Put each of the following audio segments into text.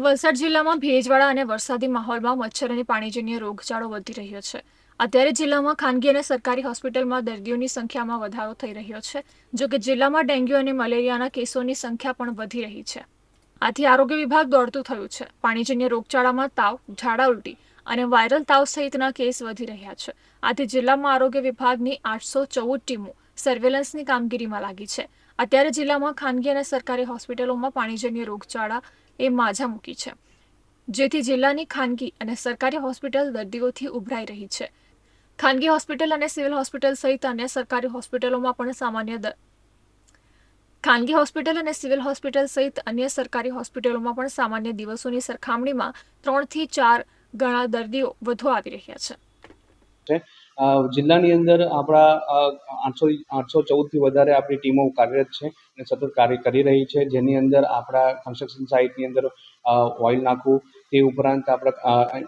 વલસાડ જિલ્લામાં ભેજવાળા અને વરસાદી માહોલમાં મચ્છર અને પાણીજન્ય રોગચાળો વધી રહ્યો છે. અત્યારે જિલ્લામાં ખાનગી અને સરકારી હોસ્પિટલમાં દર્દીઓની સંખ્યામાં વધારો થઈ રહ્યો છે, જો કે જિલ્લામાં ડેન્ગ્યુ અને મલેરિયાના કેસોની સંખ્યા પણ વધી રહી છે. આથી આરોગ્ય વિભાગ દોડતું થયું છે. પાણીજન્ય રોગચાળામાં તાવ, ઝાડા ઉલટી અને વાયરલ તાવ સહિતના કેસ વધી રહ્યા છે. આથી જિલ્લામાં આરોગ્ય વિભાગની આઠસો ચૌદ ટીમો સર્વેલન્સની કામગીરીમાં લાગી છે. અત્યારે જિલ્લામાં ખાનગી અને સરકારી હોસ્પિટલોમાં પાણીજન્ય રોગચાળા એ માઝા મૂકી છે. જેથી જિલ્લાની ખાનગી અને સરકારી હોસ્પિટલ દર્દીઓથી ઉભરાઈ રહી છે. ખાનગી હોસ્પિટલ અને સિવિલ હોસ્પિટલ સહિત અન્ય સરકારી હોસ્પિટલોમાં પણ સામાન્ય ખાનગી હોસ્પિટલ અને સિવિલ હોસ્પિટલ સહિત અન્ય સરકારી હોસ્પિટલોમાં પણ સામાન્ય દિવસોની સરખામણીમાં ત્રણથી ચાર ગણા દર્દીઓ વધુ આવી રહ્યા છે. જિલ્લાની અંદર આપણા આઠસો આઠસો ચૌદથી વધારે આપણી ટીમો કાર્યરત છે અને સતત કાર્ય કરી રહી છે. જેની અંદર આપણા કન્સ્ટ્રક્શન સાઇટની અંદર ઓઇલ નાખવું, તે ઉપરાંત આપણા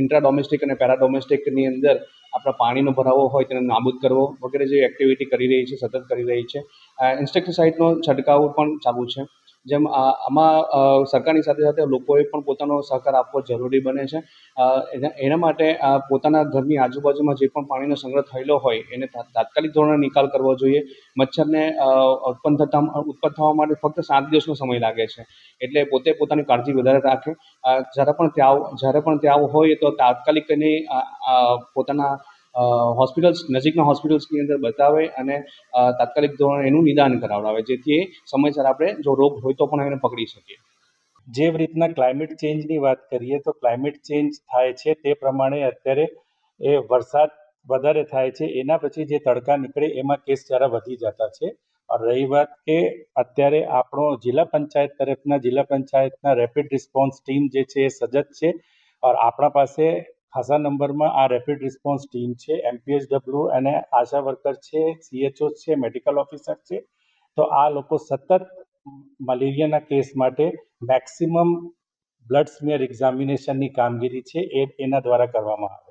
ઇન્ટ્રા ડોમેસ્ટિક અને પેરા ડોમેસ્ટિકની અંદર આપણા પાણીનો ભરાવો હોય તેને નાબૂદ કરવો વગેરે જે એક્ટિવિટી કરી રહી છે, સતત કરી રહી છે. ઇન્સેક્ટિસાઇડનો છંટકાવ પણ ચાલુ છે. જેમ આમાં સરકારની સાથે સાથે લોકોએ પણ પોતાનો સહકાર આપવો જરૂરી બને છે. એના એના માટે આ પોતાના ઘરની આજુબાજુમાં જે પણ પાણીનો સંગ્રહ થયેલો હોય, એને તાત્કાલિક ધોરણે નિકાલ કરવો જોઈએ. મચ્છરને ઉત્પન્ન થતા, ઉત્પન્ન થવા માટે ફક્ત સાત દિવસનો સમય લાગે છે. એટલે પોતે પોતાની કાળજી વધારે રાખે. જ્યારે પણ ત્યાવ જ્યારે પણ ત્યાવ હોય તો તાત્કાલિક એને પોતાના હોસ્પિટલ્સ નજીકના હોસ્પિટલ્સની અંદર બતાવે અને તાત્કાલિક ધોરણે એનું નિદાન કરાવડાવે, જેથી એ સમયસર આપણે જો રોગ હોય તો પણ એને પકડી શકીએ. જે રીતના ક્લાઇમેટ ચેન્જની વાત કરીએ તો ક્લાઇમેટ ચેન્જ થાય છે તે પ્રમાણે અત્યારે એ વરસાદ વધારે થાય છે. એના પછી જે તડકા નીકળે એમાં કેસ જરા વધી જતા છે. રહી વાત કે અત્યારે આપણો જિલ્લા પંચાયત તરફના જિલ્લા પંચાયતના રેપિડ રિસ્પોન્સ ટીમ જે છે એ સજગ છે. ઓર આપણા પાસે ખાસા નંબરમાં આ રેપિડ રિસ્પોન્સ ટીમ છે એમપીએચડબલ્યુ અને આશા વર્કર છે સીએચઓ છે મેડિકલ ઓફિસર છે. તો આ લોકો સતત મલેરિયાના કેસ માટે મેક્સિમમ બ્લડ સ્મિયર એક્ઝામિનેશનની કામગીરી છે, એ એના દ્વારા કરવામાં આવે